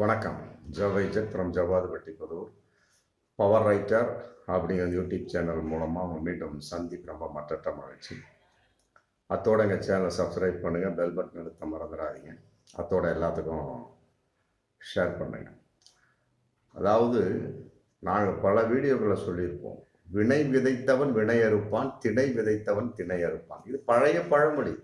வணக்கம். ஜவைஜத் from Javadupatti Pudur. Power writer அப்படிங்கிற யூடியூப் சேனல் மூலமாக மீண்டும் சந்திப்பு ரொம்ப மற்ற மகிழ்ச்சி. அத்தோட எங்கள் சேனலை சப்ஸ்கிரைப் பண்ணுங்கள் பெல் பட்டன் எடுத்த மறந்துடாதீங்க. அத்தோட எல்லாத்துக்கும் ஷேர் பண்ணுங்கள் அதாவது நாங்கள் பல வீடியோக்களை சொல்லியிருப்போம். வினை விதைத்தவன் வினை அறுப்பான் திணை விதைத்தவன் திணை அறுப்பான். இது பழைய பழமொழி.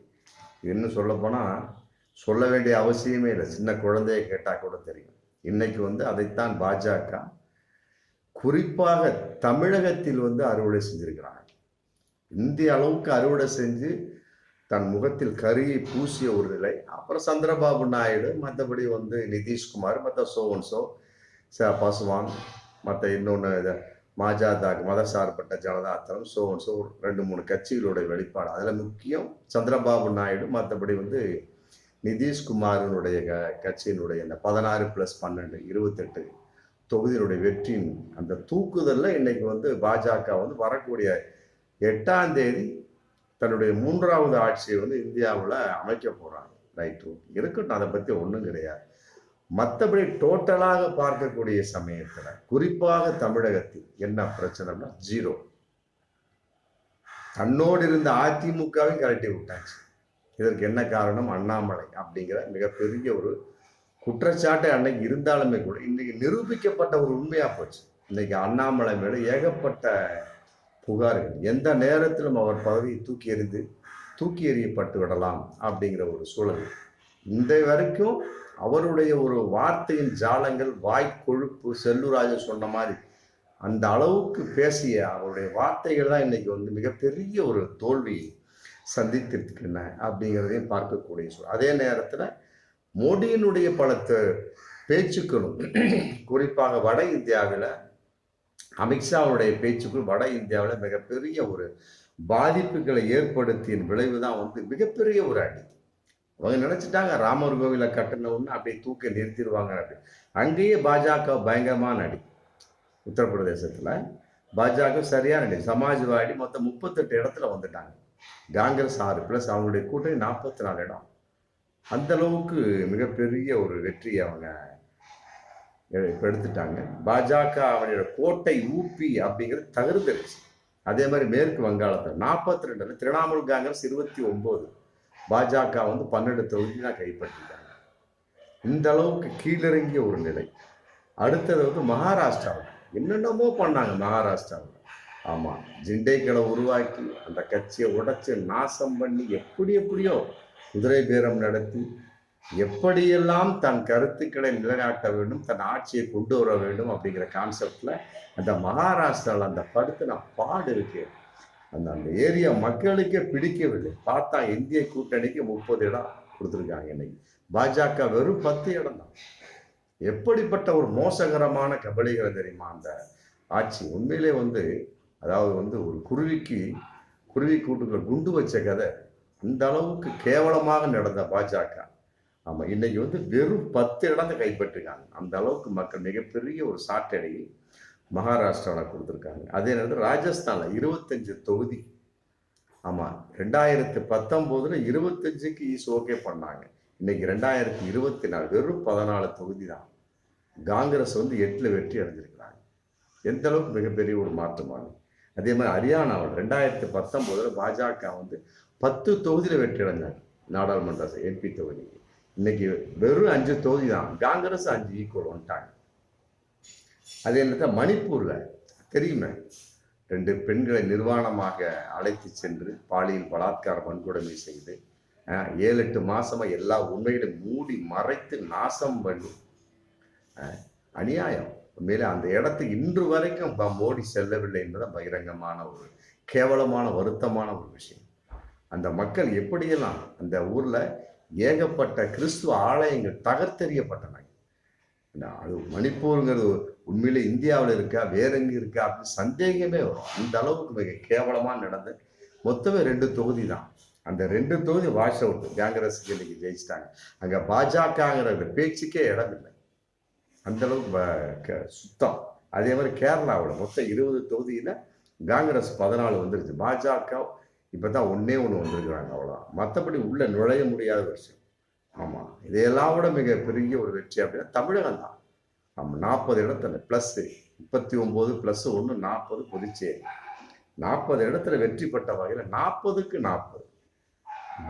இன்னும் சொல்லப்போனால் சொல்ல வேண்டிய அவசியமே இல்லை. சின்ன குழந்தைய கேட்டால் கூட தெரியும். இன்னைக்கு வந்து அதைத்தான் பாஜக குறிப்பாக தமிழகத்தில் வந்து அறுவடை செஞ்சிருக்கிறாங்க. இந்திய அளவுக்கு அறுவடை செஞ்சு தன் முகத்தில் கரியை பூசிய ஒரு நிலை. அப்புறம் சந்திரபாபு நாயுடு மற்றபடி வந்து நிதிஷ்குமார் மற்ற சோவன்சோ ச பசுவான் மற்ற இன்னொன்று இதை மாஜாதாக் மதசார்பட்ட ஜனதாத்தளம் சோவன்சோ ரெண்டு மூணு கட்சிகளுடைய வெளிப்பாடு. அதில் முக்கியம் சந்திரபாபு நாயுடு மற்றபடி வந்து நிதிஷ்குமாரனுடைய க கட்சியினுடைய இந்த பதினாறு ப்ளஸ் பன்னெண்டு இருபத்தெட்டு தொகுதியினுடைய வெற்றியின் அந்த தூக்குதலில் இன்னைக்கு வந்து பாஜக வந்து வரக்கூடிய எட்டாம் தேதி தன்னுடைய மூன்றாவது ஆட்சியை வந்து இந்தியாவில் அமைக்க போகிறாங்க ரைட்டு இருக்கட்டும் அதை பற்றி ஒன்றும் கிடையாது. மற்றபடி டோட்டலாக பார்க்கக்கூடிய சமயத்தில் குறிப்பாக தமிழகத்தில் என்ன பிரச்சனைனா ஜீரோ தன்னோடு இருந்த அதிமுகவையும் கழட்டி விட்டாச்சு. இதற்கு என்ன காரணம்? அண்ணாமலை அப்படிங்கிற மிகப்பெரிய ஒரு குற்றச்சாட்டு அன்னைக்கு இருந்தாலுமே கூட இன்னைக்கு நிரூபிக்கப்பட்ட ஒரு உண்மையாக போச்சு. இன்னைக்கு அண்ணாமலை மேலே ஏகப்பட்ட புகார்கள். எந்த நேரத்திலும் அவர் பதவியை தூக்கி எறிந்து தூக்கி எறியப்பட்டு விடலாம் அப்படிங்கிற ஒரு சூழல். இந்த வரைக்கும் அவருடைய ஒரு வார்த்தையின் ஜாலங்கள் வாய் கொழுப்பு செல்லுராஜன் சொன்ன மாதிரி அந்த அளவுக்கு பேசிய அவருடைய வார்த்தைகள் தான் இன்னைக்கு வந்து மிகப்பெரிய ஒரு தோல்வி சந்தித்திருக்கின்றன அப்படிங்கிறதையும் பார்க்கக்கூடிய சொல் அதே நேரத்தில் மோடியினுடைய பல பேச்சுக்களும் குறிப்பாக வட இந்தியாவில் அமித்ஷாவுடைய பேச்சுக்கள் வட இந்தியாவில் மிகப்பெரிய ஒரு பாதிப்புகளை ஏற்படுத்திய விளைவு தான் வந்து மிகப்பெரிய ஒரு அடி. அவங்க நினச்சிட்டாங்க ராமர் கோவிலை கட்டினவுன்னு அப்படியே தூக்கி நிறுத்திடுவாங்க அப்படி. அங்கேயே பாஜக பயங்கரமான அடி. உத்தரப்பிரதேசத்தில் பாஜக சரியான அடி. சமாஜ்வாடி மொத்தம் முப்பத்தெட்டு இடத்துல வந்துட்டாங்க. காங்கிரஸ் ஆறு ப்ளஸ் அவங்களுடைய கூட்டணி நாற்பத்தி நாலு இடம். அந்த அளவுக்கு மிகப்பெரிய ஒரு வெற்றியை அவங்க இப்போ எடுத்துட்டாங்க. பாஜக அவனோட கோட்டை ஊப்பி அப்படிங்கிறது தகர்ந்துருச்சு. அதே மாதிரி மேற்கு வங்காளத்தில் நாற்பத்தி ரெண்டில் திரிணாமுல் காங்கிரஸ் இருபத்தி ஒம்பது. பாஜக வந்து பன்னெண்டு தொகுதி தான் கைப்பற்றிட்டாங்க இந்த அளவுக்கு கீழிறங்கிய ஒரு நிலை. அடுத்தது வந்து மகாராஷ்டிராவில். என்னென்னமோ பண்ணாங்க மகாராஷ்டிராவில். ஆமாம் ஜிண்டைக்களை உருவாக்கி அந்த கட்சியை உடைச்சி நாசம் பண்ணி எப்படி எப்படியோ குதிரை பேரம் நடத்தி எப்படியெல்லாம் தன் கருத்துக்களை நிலைநாட்ட வேண்டும் தன் ஆட்சியை கொண்டு வர வேண்டும் அப்படிங்கிற கான்செப்டில் அந்த மகாராஷ்டிராவில் அந்த படுத்தின பாடு இருக்கு. அந்த அந்த ஏரியா மக்களுக்கே பிடிக்கவில்லை. பார்த்தா இந்திய கூட்டணிக்கு முப்பது இடம் கொடுத்துருக்காங்க இன்னைக்கு. பாஜக வெறும் பத்து இடம் தான். எப்படிப்பட்ட ஒரு மோசகரமான கபலிகளை தெரியுமா அந்த ஆட்சி? உண்மையிலே வந்து அதாவது வந்து ஒரு குருவிக்கு குருவி கூட்டுக்கள் குண்டு வச்ச கதை இந்த அளவுக்கு கேவலமாக நடந்த பாஜக. ஆமாம் இன்னைக்கு வந்து வெறும் பத்து இடத்தை கைப்பற்றிருக்காங்க. அந்த அளவுக்கு மக்கள் மிகப்பெரிய ஒரு சாட்டடையை மகாராஷ்டிராவில் கொடுத்துருக்காங்க. அதே நேரத்தில் ராஜஸ்தானில் இருபத்தஞ்சு தொகுதி. ஆமாம் ரெண்டாயிரத்து பத்தொம்போதில் இருபத்தஞ்சுக்கு ஈஸ் ஓகே பண்ணாங்க. இன்னைக்கு ரெண்டாயிரத்தி இருபத்தி நாலு வெறும் பதினாலு தொகுதி தான். காங்கிரஸ் வந்து எட்டில் வெற்றி அடைஞ்சிருக்கிறாங்க. எந்த அளவுக்கு மிகப்பெரிய ஒரு மாற்றமானது? அதே மாதிரி ஹரியானாவில் ரெண்டாயிரத்தி பத்தொம்போதில் பாஜக வந்து பத்து தொகுதியில் வெற்றி அடைஞ்சாங்க. நாடாளுமன்ற எம்பி தொகுதி இன்னைக்கு வெறும் அஞ்சு தொகுதி தான். காங்கிரஸ் அஞ்சு ஈக்குவல் வந்துட்டாங்க. அதே நேரத்தில் மணிப்பூரில் தெரியுமே? ரெண்டு பெண்களை நிர்வாணமாக அழைத்து சென்று பாலியல் பலாத்கார வன்கொடுமை செய்து ஏழு எட்டு மாசமா எல்லா உண்மைகளையும் மூடி மறைத்து நாசம் பண்ணி அநியாயம். உண்மையிலே அந்த இடத்துக்கு இன்று வரைக்கும் மோடி செல்லவில்லை என்பது பகிரங்கமான ஒரு கேவலமான வருத்தமான ஒரு விஷயம். அந்த மக்கள் எப்படியெல்லாம் அந்த ஊரில் ஏகப்பட்ட கிறிஸ்துவ ஆலயங்கள் தகர்த்தெறியப்பட்டன. அது மணிப்பூருங்கிறது உண்மையிலே இந்தியாவில் இருக்கா வேற இருக்கா அப்படின்னு சந்தேகமே வரும். அந்த அளவுக்கு மிக கேவலமாக நடந்து மொத்தமே ரெண்டு தொகுதி தான் அந்த ரெண்டு தொகுதி வாஷ் அவுட் காங்கிரஸுக்கு இன்னைக்கு ஜெயிச்சிட்டாங்க. அங்கே பாஜகங்கிற பேச்சுக்கே இடம் இல்லை. அந்த அளவுக்கு சுத்தம். அதே மாதிரி கேரளாவில் மொத்தம் இருபது தொகுதியில் காங்கிரஸ் பதினாலு வந்துருச்சு. பாஜக இப்போ தான் ஒன்றே ஒன்று வந்திருக்கிறாங்க அவ்வளோ மற்றபடி உள்ளே நுழைய முடியாத விஷயம் ஆமாம் இதையெல்லாம் விட மிகப்பெரிய ஒரு வெற்றி அப்படின்னா தமிழகம் தான். நம்ம நாற்பது இடத்துல ப்ளஸ்ஸு முப்பத்தி ஒம்பது ப்ளஸ் ஒன்று நாற்பது புதுச்சேரி. நாற்பது இடத்துல வெற்றி பெற்ற வகையில் நாற்பதுக்கு நாற்பது.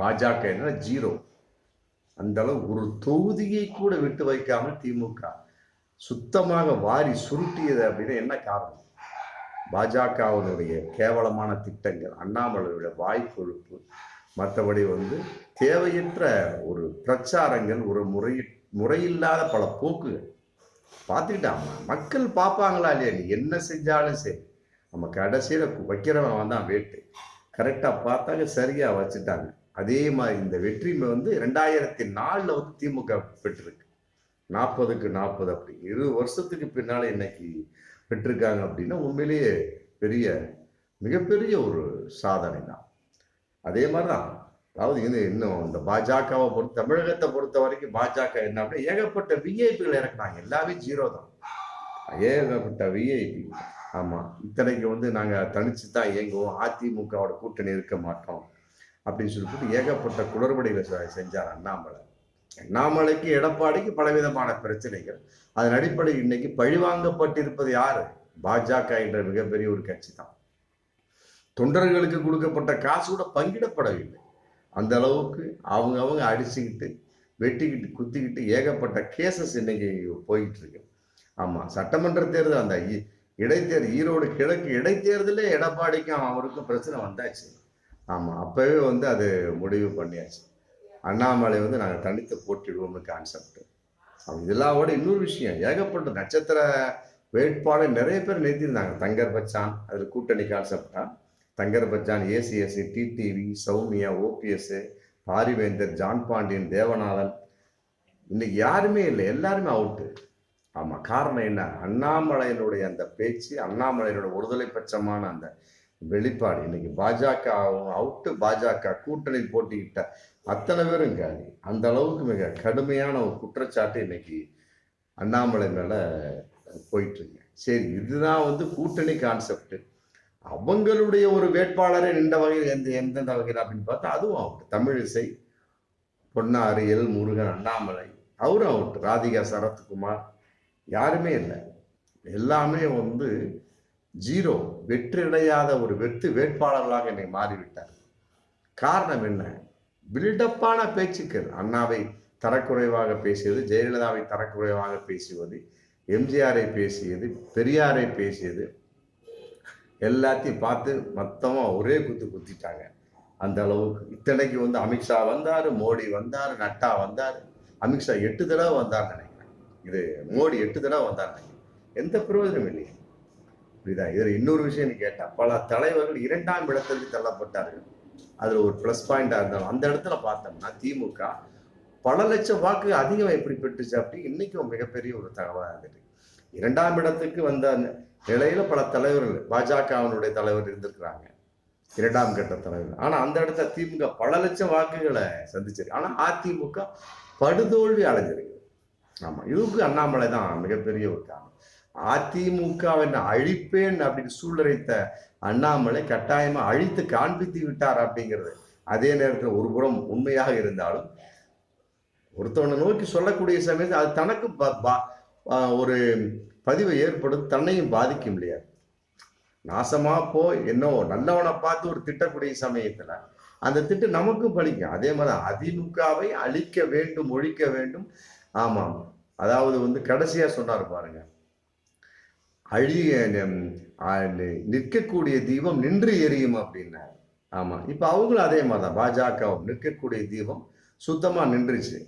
பாஜக என்ன ஜீரோ அந்த அளவு ஒரு தொகுதியை கூட விட்டு வைக்காமல் திமுக. சுத்தமாக வாரி சுருட்டியது அப்படின்னு என்ன காரணம்? பாஜகவினுடைய கேவலமான திட்டங்கள் அண்ணாமலையுடைய வாய்க்கொழுப்பு மற்றபடி வந்து தேவையற்ற ஒரு பிரச்சாரங்கள் ஒரு முறை முறையில்லாத பல போக்குகள். பார்த்துக்கிட்டாமா? மக்கள் பார்ப்பாங்களா இல்லையா? நீ என்ன செஞ்சாலும் சரி. நம்ம கடைசியில் வைக்கிறவன் வந்தான் வேட்டு. கரெக்டாக பார்த்தாங்க சரியாக வச்சுட்டாங்க. அதே மாதிரி இந்த வெற்றி வந்து ரெண்டாயிரத்தி நாலில் வந்து திமுக பெற்றிருக்கு. நாற்பதுக்கு நாற்பது அப்படி. இருபது வருஷத்துக்கு பின்னால் இன்னைக்கு பெற்றிருக்காங்க அப்படின்னா உண்மையிலேயே பெரிய மிகப்பெரிய ஒரு சாதனை தான். அதே மாதிரி தான் அதாவது இது இன்னும் இந்த பாஜகவை பொறுத்த தமிழகத்தை பொறுத்த வரைக்கும் பாஜக என்ன அப்படின்னா ஏகப்பட்ட விஐபிகள் இறக்குனாங்க. எல்லாமே ஜீரோ தான். ஏகப்பட்ட விஐபி ஆமாம் இத்தனைக்கு வந்து நாங்கள் தனிச்சு தான் இயங்குவோம். அதிமுகவோட கூட்டணி இருக்க மாட்டோம். அப்படின்னு சொல்லிட்டு ஏகப்பட்ட குளறுபடிகளை செஞ்சார் அண்ணாமலை. அண்ணாமலைக்கு எடப்பாடிக்கு பலவிதமான பிரச்சனைகள். அதன் அடிப்படையில் இன்னைக்கு பழிவாங்கப்பட்டிருப்பது யாரு? பாஜக என்ற மிகப்பெரிய ஒரு கட்சி தான் தொண்டர்களுக்கு கொடுக்கப்பட்ட காசு கூட பங்கிடப்படவில்லை. அந்த அளவுக்கு அவங்க அவங்க அடிச்சுக்கிட்டு வெட்டிக்கிட்டு குத்திக்கிட்டு ஏகப்பட்ட கேசஸ் இன்னைக்கு போயிட்டு இருக்கு ஆமா சட்டமன்ற தேர்தல் அந்த இடைத்தேர்தல் ஈரோடு கிழக்கு இடைத்தேர்தலே எடப்பாடிக்கும் அவருக்கும் பிரச்சனை வந்தாச்சு. ஆமா அப்பவே வந்து அது முடிவு பண்ணியாச்சு. அண்ணாமலை வந்து நாங்கள் தனித்து போட்டிடுவோம்னு கான்செப்ட் இதெல்லாம் இதெல்லாவோட இன்னொரு விஷயம் ஏகப்பட்ட நட்சத்திர வேட்பாளர் நிறைய பேர் நிறுத்தியிருந்தாங்க. தங்கர் பச்சான் அதில் கூட்டணி கான்செப்டா Thangar Bachan ACS TTV Sowmiya OPS Parivendhar John Pandian Devanathan. இன்னைக்கு யாருமே இல்லை எல்லாருமே அவுட்டு ஆமாம் காரணம் என்ன? அண்ணாமலையினுடைய அந்த பேச்சு அண்ணாமலையினுடைய ஒருதலை பட்சமான அந்த வெளிப்பாடு. இன்னைக்கு பாஜக அவுட்டு பாஜக கூட்டணி போட்டிக்கிட்ட அத்தனை பேரும் காலி அந்த அளவுக்கு மிக கடுமையான ஒரு குற்றச்சாட்டு இன்னைக்கு அண்ணாமலை மேலே போயிட்டுருங்க சரி இதுதான் வந்து கூட்டணி கான்செப்ட் அவங்களுடைய ஒரு வேட்பாளரை நின்ற வகையில் எந்த எந்தெந்த வகையில் அப்படின்னு பார்த்தா அதுவும் அவுட் தமிழிசை பொன்னாறு எல் முருகன் அண்ணாமலை. அவரும் அவுட் ராதிகா சரத்குமார். யாருமே இல்லை. எல்லாமே வந்து ஜீரோ வெற்றியடையாத ஒரு வெற்றி வேட்பாளர்களாக என்னை மாறிவிட்டார் காரணம் என்ன? பில்டப்பான பேச்சுக்கள். அண்ணாவை தரக்குறைவாக பேசியது ஜெயலலிதாவை தரக்குறைவாக பேசுவது எம்ஜிஆரை பேசியது பெரியாரை பேசியது எல்லாத்தையும் பார்த்து மொத்தமாக ஒரே குத்து குத்திட்டாங்க. அந்த அளவுக்கு. இத்தனைக்கு வந்து அமித்ஷா வந்தார் மோடி வந்தார் நட்டா வந்தார். அமித்ஷா எட்டு தடவை வந்தார் நினைக்கிறேன். இது மோடி எட்டு தடவை வந்தார் நினைக்கிறேன். எந்த பிரயோஜனம் இல்லையே. புரியுதா? இதில் இன்னொரு விஷயம் கேட்டால் பல தலைவர்கள் இரண்டாம் இடத்திற்கு தள்ளப்பட்டார்கள். அதுல ஒரு ப்ளஸ் பாயிண்டா இருந்தாலும் அந்த இடத்துல பார்த்தோம்னா திமுக பல லட்சம் வாக்கு அதிகம் எப்படி பெற்றுச்சு அப்படி இன்னைக்கும் மிகப்பெரிய ஒரு தகவலாக இருந்தது இரண்டாம் இடத்துக்கு வந்த நிலையில பல தலைவர்கள் பாஜகவினுடைய தலைவர் இருந்திருக்கிறாங்க. இரண்டாம் கட்ட தலைவர். ஆனா அந்த இடத்துல திமுக பல லட்சம் வாக்குகளை சந்திச்சிருக்கு. ஆனா அதிமுக படுதோல்வி அடைஞ்சிருக்கு. ஆமா இதுக்கு அண்ணாமலை தான் மிகப்பெரிய ஒரு காரணம். அதிமுகவின் அழிப்பேன் அப்படின்னு சூழ்நிலைத்த அண்ணாமலை கட்டாயமா அழித்து காண்பித்து விட்டார் அப்படிங்கிறது. அதே நேரத்தில் ஒரு புறம் உண்மையாக இருந்தாலும் ஒருத்தவனை நோக்கி சொல்லக்கூடிய சமயத்தில் அது தனக்கு ப- பா- ஒரு பதிவை ஏற்படும் தன்னையும் பாதிக்கும் இல்லையா? நாசமா போ என்னோ நல்லவனை பார்த்து ஒரு திட்டக்கூடிய சமயத்துல அந்த திட்டம் நமக்கும் பலிக்கும் அதே மாதிரி அதிமுகவை அழிக்க வேண்டும் ஒழிக்க வேண்டும். ஆமாம். அதாவது வந்து கடைசியா சொன்னார் பாருங்க. அழிய நிற்கக்கூடிய தீபம் நின்று எரியும் அப்படின்னாரு. ஆமாம் இப்போ அவங்களும் அதே மாதிரி தான் பாஜகவும் நிற்கக்கூடிய தீபம் சுத்தமாக நின்றுச்சு.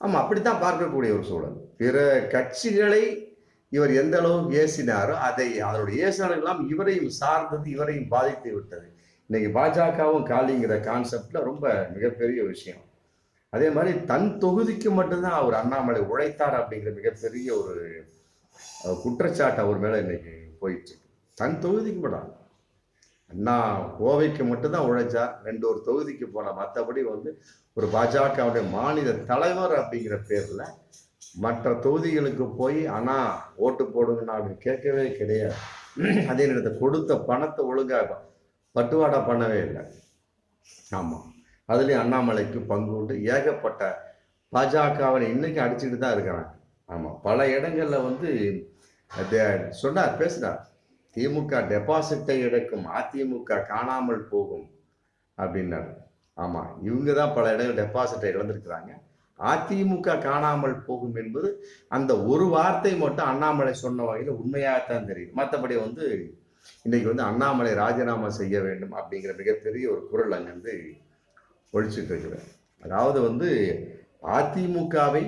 ஆமாம் அப்படித்தான் பார்க்கக்கூடிய ஒரு சூழல். பிற கட்சிகளை இவர் எந்த அளவுக்கு ஏசினாரோ அதை அதனுடைய ஏசினாரெல்லாம் இவரையும் சார்ந்தது இவரையும் பாதித்து விட்டது. இன்னைக்கு பாஜகவும் காலிங்கிற கான்செப்டில் ரொம்ப மிகப்பெரிய விஷயம். அதே மாதிரி தன் தொகுதிக்கு மட்டும்தான் அவர் அண்ணாமலை உழைத்தார் அப்படிங்கிற மிகப்பெரிய ஒரு குற்றச்சாட்டு அவர் மேலே இன்னைக்கு போயிட்டு. தன் தொகுதிக்கு மட்டும் அண்ணா கோவைக்கு மட்டும்தான் உழைச்சா ரெண்டு ஒரு தொகுதிக்கு போன மற்றபடி வந்து ஒரு பாஜகவுடைய மாநில தலைவர் அப்படிங்கிற பேரில் மற்ற தொகுதிகளுக்கு போய் அண்ணா ஓட்டு போடுங்கண்ணா அப்படின்னு கேட்கவே கிடையாது. அதே நேரத்தில் கொடுத்த பணத்தை ஒழுங்காக பட்டுவாடா பண்ணவே இல்லை. ஆமாம் அதுலேயும் அண்ணாமலைக்கு பங்கு உண்டு. ஏகப்பட்ட பாஜகவை இன்னைக்கு அடிச்சுட்டு தான் இருக்கிறாங்க ஆமாம் பல இடங்களில் வந்து சொன்னார் பேசினார். திமுக டெபாசிட்டை எடுக்கும் அதிமுக காணாமல் போகும் அப்படின்னார். ஆமாம் இவங்க தான் பல இடங்கள் டெபாசிட்டை இழந்திருக்கிறாங்க. அதிமுக காணாமல் போகும் என்பது அந்த ஒரு வார்த்தை மட்டும் அண்ணாமலை சொன்ன வகையில் உண்மையாகத்தான் தெரியும் மற்றபடி வந்து இன்னைக்கு வந்து அண்ணாமலை ராஜினாமா செய்ய வேண்டும் அப்படிங்கிற மிகப்பெரிய ஒரு குரல் அங்கேருந்து ஒழிச்சிட்டு இருக்கிறேன் அதாவது வந்து அதிமுகவை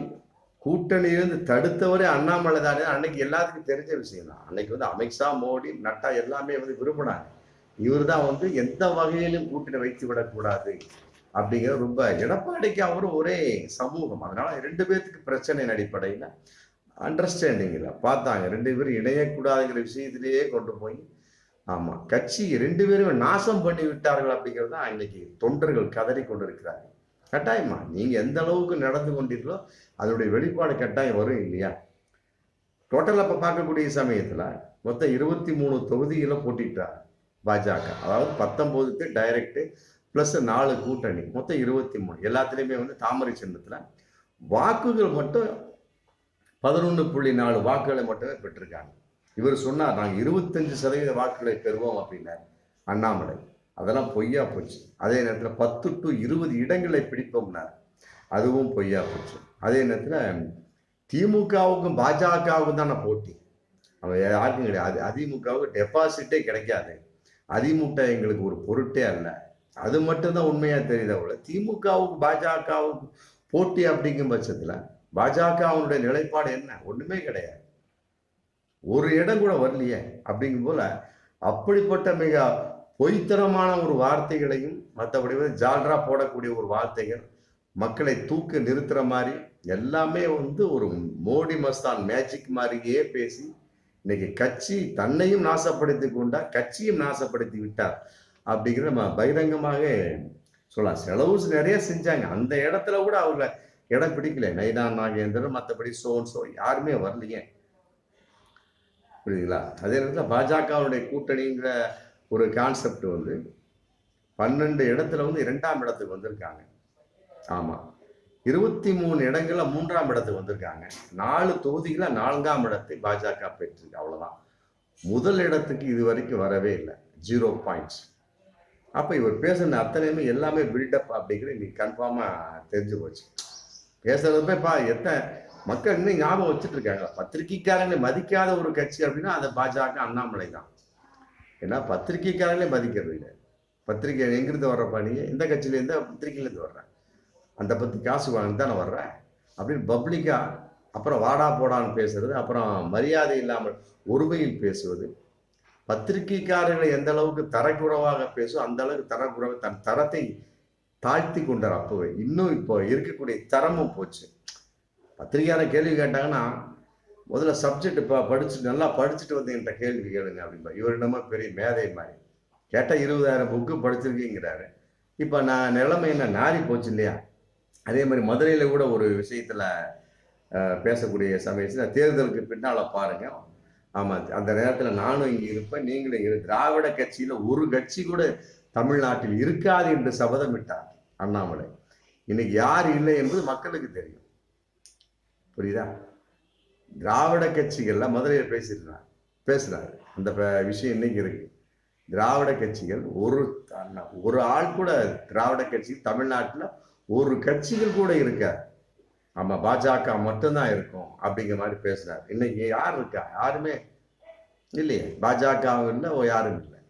கூட்டணியிலிருந்து தடுத்தவரே அண்ணாமலை தானே. அன்னைக்கு எல்லாத்துக்கும் தெரிஞ்ச விஷயம் தான். அன்னைக்கு வந்து அமித்ஷா மோடி நட்டா எல்லாமே வந்து விரும்பினாங்க. இவர் தான் வந்து எந்த வகையிலும் கூட்டணி வைத்து விடக்கூடாது அப்படிங்கிற ரொம்ப எடப்பாடிக்கு அவரும் ஒரே சமூகம். அதனால ரெண்டு பேர்த்துக்கு பிரச்சனையின் அடிப்படையில் அண்டர்ஸ்டாண்டிங்கில் பார்த்தாங்க. ரெண்டு பேரும் இணையக்கூடாதுங்கிற விஷயத்திலேயே கொண்டு போய் ஆமாம் கட்சி ரெண்டு பேரும் நாசம் பண்ணி விட்டார்கள் அப்படிங்கிறது தான் இன்னைக்கு தொண்டர்கள் கதறி கொண்டிருக்கிறார்கள். கட்டாயமா? நீங்கள் எந்த அளவுக்கு நடந்து கொண்டீர்களோ அதனுடைய வெளிப்பாடு கட்டாயம் வரும் இல்லையா? டோட்டல் அப்போ பார்க்கக்கூடிய சமயத்தில் மொத்தம் இருபத்தி மூணு தொகுதியில் போட்டிட்டார் பாஜக. அதாவது பத்தொம்போதுக்கு டைரக்டு ப்ளஸ் நாலு கூட்டணி. மொத்தம் இருபத்தி மூணு. எல்லாத்துலேயுமே வந்து தாமரை சின்னத்தில் வாக்குகள் மட்டும் பதினொன்று புள்ளி நாலு வாக்குகளை மட்டுமே பெற்றிருக்காங்க. இவர் சொன்னார் நாங்கள் இருபத்தஞ்சு சதவீத வாக்குகளை பெறுவோம் அப்படின்னார் அண்ணாமலை. அதெல்லாம் பொய்யா போச்சு. அதே நேரத்தில் பத்து டு இருபது இடங்களை பிடிப்போம்னார். அதுவும் பொய்யா போச்சு. அதே நேரத்தில் திமுகவுக்கும் பாஜகவுக்கும் தானே போட்டி. அவன் யாருக்கும் கிடையாது. அதிமுகவுக்கு டெபாசிட்டே கிடைக்காது. அதிமுக எங்களுக்கு ஒரு பொருட்டே அல்ல. அது மட்டும்தான் உண்மையாக தெரியுது அவ்வளோ திமுகவுக்கு பாஜகவுக்கு போட்டி அப்படிங்கும் பட்சத்தில் பாஜக அவனுடைய நிலைப்பாடு என்ன? ஒன்றுமே கிடையாது. ஒரு இடம் கூட வரலையே அப்படிங்கும் போல அப்படிப்பட்ட மிக பொய்த்தனமான ஒரு வார்த்தைகளையும் மற்றபடி வந்து ஜால்ரா போடக்கூடிய ஒரு வார்த்தைகள் மக்களை தூக்க நிறுத்துற மாதிரி எல்லாமே வந்து ஒரு மோடி மஸ்தான் மேஜிக் மாதிரியே பேசி இன்னைக்கு கட்சி தன்னையும் நாசப்படுத்தி கொண்டா கட்சியும் நாசப்படுத்தி விட்டார் அப்படிங்கிற நம்ம பகிரங்கமாக சொல்லலாம். செலவு நிறைய செஞ்சாங்க. அந்த இடத்துல கூட அவங்க இடம் பிடிக்கல. நைனா நாகேந்திரன் மற்றபடி சோன் சோ யாருமே வரலையே. புரியுதுங்களா? அதே நேரத்தில் பாஜகவுடைய கூட்டணிங்கிற ஒரு கான்செப்ட் வந்து பன்னெண்டு இடத்துல வந்து இரண்டாம் இடத்துக்கு வந்திருக்காங்க. ஆமாம் இருபத்தி மூணு இடங்கள்ல மூன்றாம் இடத்துக்கு வந்திருக்காங்க. நாலு தொகுதிகள நான்காம் இடத்தை பாஜக பெற்றிருக்கு. அவ்வளோதான் முதல் இடத்துக்கு இது வரைக்கும் வரவே இல்லை. ஜீரோ பாயிண்ட்ஸ் அப்போ இவர் பேசுன அத்தனையுமே எல்லாமே பில்டப் அப்படிங்கிற இன்னைக்கு கன்ஃபார்மாக தெரிஞ்சு போச்சு. பேசுறது பா எத்தனை மக்கள் இன்னும் ஞாபகம் வச்சுட்டு இருக்காங்க பத்திரிகைக்காரங்களை மதிக்காத ஒரு கட்சி அப்படின்னா அது பாஜக அண்ணாமலை தான். ஏன்னா பத்திரிகைக்காரங்களே மதிக்கிறது இல்லை. பத்திரிகை எங்கேருந்து வர்றப்பா நீ எந்த கட்சியிலேருந்து பத்திரிகையிலேருந்து வர்றேன். அந்த பற்றி காசு வாங்கி தானே வர்றேன். அப்படின்னு பப்ளிக்காக அப்புறம் வாடா போடான்னு பேசுறது அப்புறம் மரியாதை இல்லாமல் ஒருமையில் பேசுவது பத்திரிகைக்காரர்களை எந்த அளவுக்கு தரக்குறவாக பேசும் அந்த அளவுக்கு தரக்குறைவாக தன் தரத்தை தாழ்த்தி கொண்டார் அப்போவே. இன்னும் இப்போ இருக்கக்கூடிய தரமும் போச்சு. பத்திரிகையாளர் கேள்வி கேட்டாங்கன்னா முதல்ல சப்ஜெக்ட் இப்போ படிச்சுட்டு நல்லா படிச்சுட்டு வந்து என்கிட்ட கேள்வி கேளுங்க அப்படிம்பா. இவர் என்னமோ பெரிய மேதை மாதிரி. கேட்டால் இருபதாயிரம் புக்கு படிச்சிருக்கீங்கிறாரு. இப்போ நான் நிலைமை என்ன? நாரி போச்சு இல்லையா? அதே மாதிரி மதுரையில் கூட ஒரு விஷயத்தில் பேசக்கூடிய சமயத்தில் தேர்தலுக்கு பின்னால் பாருங்கள் ஆமாம் அந்த நேரத்தில் நானும் இங்கே இருப்பேன் நீங்களும் இரு திராவிட கட்சியில் ஒரு கட்சி கூட தமிழ்நாட்டில் இருக்காது என்று சபதமிட்டார் அண்ணாமலை. இன்னைக்கு யார் இல்லை என்பது மக்களுக்கு தெரியும். புரியுதா? திராவிட கட்சிகள்லாம் மதுரையில் பேசியிருந்தார் பேசுகிறாரு அந்த விஷயம் இன்னைக்கு இருக்கு. திராவிட கட்சிகள் ஒரு ஒரு ஆள் கூட திராவிட கட்சி தமிழ்நாட்டில் ஒரு கட்சிகள் கூட இருக்க. ஆமா பாஜக மட்டும்தான் இருக்கும் அப்படிங்கிற மாதிரி பேசுறாரு. இன்னைக்கு யார் இருக்கா? யாருமே இல்லையே. பாஜகவும் இல்லை யாரும் இல்லை.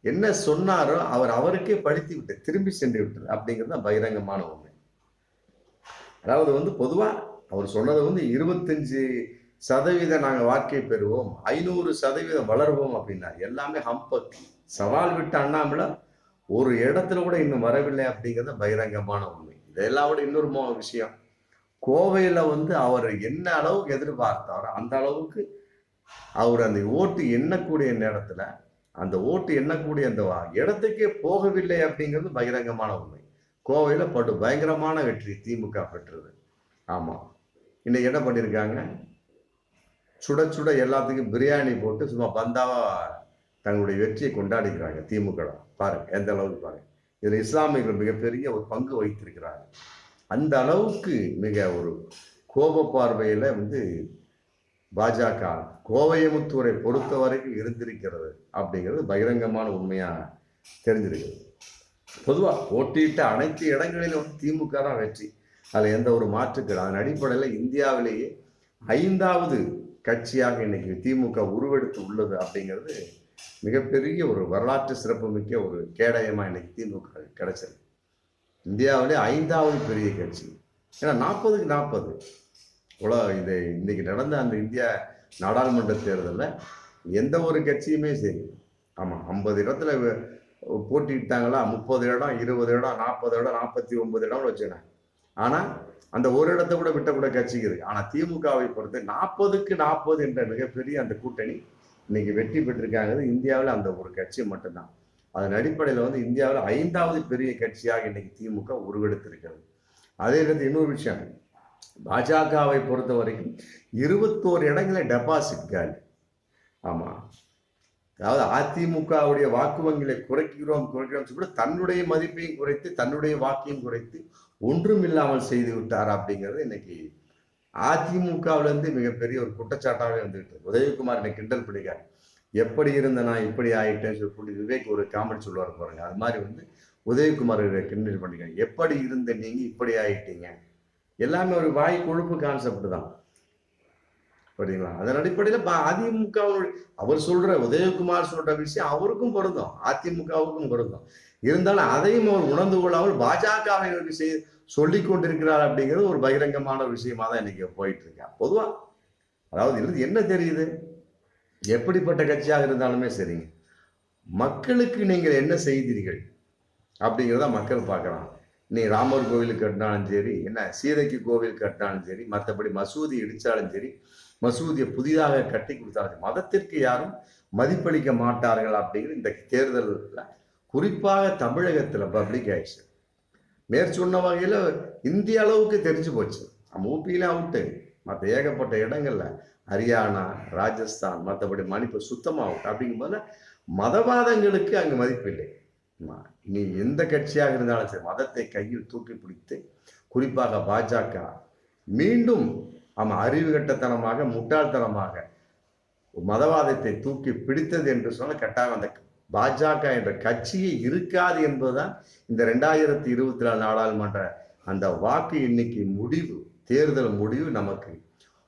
என்ன சொன்னாரோ அவர் அவருக்கே படித்து விட்டு திரும்பி சென்று விட்டார் அப்படிங்கிறது பகிரங்கமான உண்மை. அதாவது வந்து பொதுவா அவர் சொன்னது வந்து இருபத்தஞ்சு சதவீதம் நாங்கள் வாழ்க்கை பெறுவோம் ஐநூறு சதவீதம் வளருவோம் அப்படின்னா எல்லாமே ஹம்பக் சவால் விட்டு அண்ணாமலை ஒரு இடத்துல கூட இன்னும் வரவில்லை அப்படிங்கிறது பகிரங்கமான உண்மை. இதெல்லாம் விட இன்னொரு விஷயம். கோவையில் வந்து அவர் என்ன அளவுக்கு எதிர்பார்த்தாரோ அந்த அளவுக்கு அவர் அந்த ஓட்டு எண்ணக்கூடிய நேரத்தில் அந்த ஓட்டு எண்ணக்கூடிய அந்த இடத்துக்கே போகவில்லை அப்படிங்கிறது பகிரங்கமான உண்மை. கோவையில் படு பயங்கரமான வெற்றி திமுக பெற்றது. ஆமாம் இன்னைக்கு என்ன பண்ணியிருக்காங்க சுட சுட எல்லாத்துக்கும் பிரியாணி போட்டு சும்மா பந்தாவா தங்களுடைய வெற்றியை கொண்டாடிக்கிறாங்க திமுக பாருங்க எந்த அளவுக்கு பாருங்க. இதில் இஸ்லாமியர்கள் மிகப்பெரிய ஒரு பங்கு வகித்திருக்கிறாங்க. அந்த அளவுக்கு மிக ஒரு கோப பார்வையில் வந்து பாஜக கோவையமுத்தூரை பொறுத்த வரைக்கும் இருந்திருக்கிறது அப்படிங்கிறது பகிரங்கமான உண்மையாக தெரிஞ்சிருக்குது பொதுவாக போட்டியிட்ட அனைத்து இடங்களிலும் வந்து திமுக தான் வெற்றி. அதில் எந்த ஒரு மாற்றுக்கள் அதன் அடிப்படையில் இந்தியாவிலேயே ஐந்தாவது கட்சியாக இன்னைக்கு திமுக உருவெடுத்து உள்ளது அப்படிங்கிறது மிகப்பெரிய ஒரு வரலாற்று சிறப்புமிக்க ஒரு கேடயமாக இன்னைக்கு திமுக கிடைச்சது. இந்தியாவிலே ஐந்தாவது பெரிய கட்சி. ஏன்னா நாற்பதுக்கு நாற்பது. உலக இது இன்னைக்கு நடந்த அந்த இந்தியா நாடாளுமன்ற தேர்தலில் எந்த ஒரு கட்சியுமே சரி. ஆமாம் ஐம்பது இடத்துல போட்டிட்டாங்களா முப்பது இடம் இருபது இடம் நாற்பது இடம் நாற்பத்தி ஒன்பது இடம்னு வச்சுக்கேன் ஆனால் அந்த ஒரு இடத்த கூட விட்டக்கூட கட்சிக்கு இருக்கு ஆனால் திமுகவை பொறுத்து நாற்பதுக்கு நாற்பது என்ற மிகப்பெரிய அந்த கூட்டணி இன்னைக்கு வெற்றி பெற்றிருக்காங்க இந்தியாவில் அந்த ஒரு கட்சி மட்டும்தான். அதன் அடிப்படையில் வந்து இந்தியாவில் ஐந்தாவது பெரிய கட்சியாக இன்னைக்கு திமுக உருவெடுத்திருக்கிறது. அதே நேரத்தில் இன்னொரு விஷயம். பாஜகவை பொறுத்த வரைக்கும் இருபத்தோரு இடங்கள டெபாசிட் காலி ஆமாம் அதாவது அதிமுகவுடைய வாக்கு வங்கிகளை குறைக்கிறோம் குறைக்கிறோம் சொல்லி தன்னுடைய மதிப்பையும் குறைத்து தன்னுடைய வாக்கையும் குறைத்து ஒன்றும் இல்லாமல் செய்து விட்டார் அப்படிங்கிறது இன்னைக்கு அதிமுகவுல இருந்து மிகப்பெரிய ஒரு குற்றச்சாட்டாகவே வந்துட்டு உதயகுமார் என்னை கிண்டல் பண்ணிக்காரு எப்படி இருந்த நான் இப்படி ஆயிட்டேன்னு சொல்லி விவேக் ஒரு காமெடி சொல்லுவார் பாருங்க. அது மாதிரி வந்து உதயகுமார் கிண்டல் பண்ணிக்க எப்படி இருந்த நீங்க இப்படி ஆயிட்டீங்க? எல்லாமே ஒரு வாய் கொழுப்பு கான்செப்ட் தான். புரியுங்களா அதன் அடிப்படையில் அதிமுக அவர் சொல்ற உதயகுமார் சொல்ற விஷயம் அவருக்கும் பொருந்தும். அதிமுகவுக்கும் பொருந்தும். இருந்தாலும் அதையும் அவர் உணர்ந்து கொள்ளாமல் பாஜகவை செய் சொல்லி கொண்டிருக்கிறார் அப்படிங்கிறது ஒரு பகிரங்கமான ஒரு விஷயமா தான் இன்னைக்கு போயிட்டு இருக்கேன் பொதுவா அதாவது இதுல என்ன தெரியுது? எப்படிப்பட்ட கட்சியாக இருந்தாலுமே சரிங்க. மக்களுக்கு நீங்கள் என்ன செய்தீர்கள்? அப்படிங்கிறத மக்கள் பார்க்கலாம். நீ ராமர் கோவில் கட்டினாலும் சரி என்ன சீதைக்கு கோவில் கட்டினாலும் சரி மற்றபடி மசூதி இடித்தாலும் சரி மசூதியை புதிதாக கட்டி கொடுத்தாலும் மதத்திற்கு யாரும் மதிப்பளிக்க மாட்டார்கள் அப்படிங்கிற இந்த தேர்தலில் குறிப்பாக தமிழகத்தில் பப்ளிக் ஆயிடுச்சு. மேற்சொன்ன வகையில் இந்திய அளவுக்கு தெரிஞ்சு போச்சு. நம்ம ஊப்பியில அவுட்டு. மற்ற ஏகப்பட்ட இடங்களில் ஹரியானா ராஜஸ்தான் மற்றபடி மணிப்பூர் சுத்தமாக அவுட் அப்படிங்கும்போது மதவாதங்களுக்கு அங்கே மதிப்பில்லை இல்லை. நீ எந்த கட்சியாக இருந்தாலும் சரி மதத்தை கையில் தூக்கி பிடித்து குறிப்பாக பாஜக மீண்டும் ஆமாம் அறிவுகட்டத்தனமாக முட்டாள்தனமாக மதவாதத்தை தூக்கி பிடித்தது என்று சொன்ன கட்டாயம் அந்த பாஜக என்ற கட்சியே இருக்காது என்பதுதான் இந்த ரெண்டாயிரத்தி இருபத்தி நாலு நாடாளுமன்ற அந்த வாக்கு எண்ணிக்கை முடிவு தேர்தல் முடிவு நமக்கு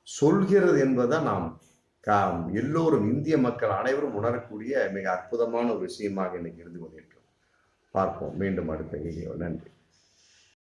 சொல்கிறது என்பதை நாம் கா எல்லோரும் இந்திய மக்கள் அனைவரும் உணரக்கூடிய மிக அற்புதமான ஒரு விஷயமாக இன்னைக்கு இருந்து கொண்டிருக்கிறோம். பார்ப்போம். மீண்டும் அடுத்த வீடியோ நன்றி.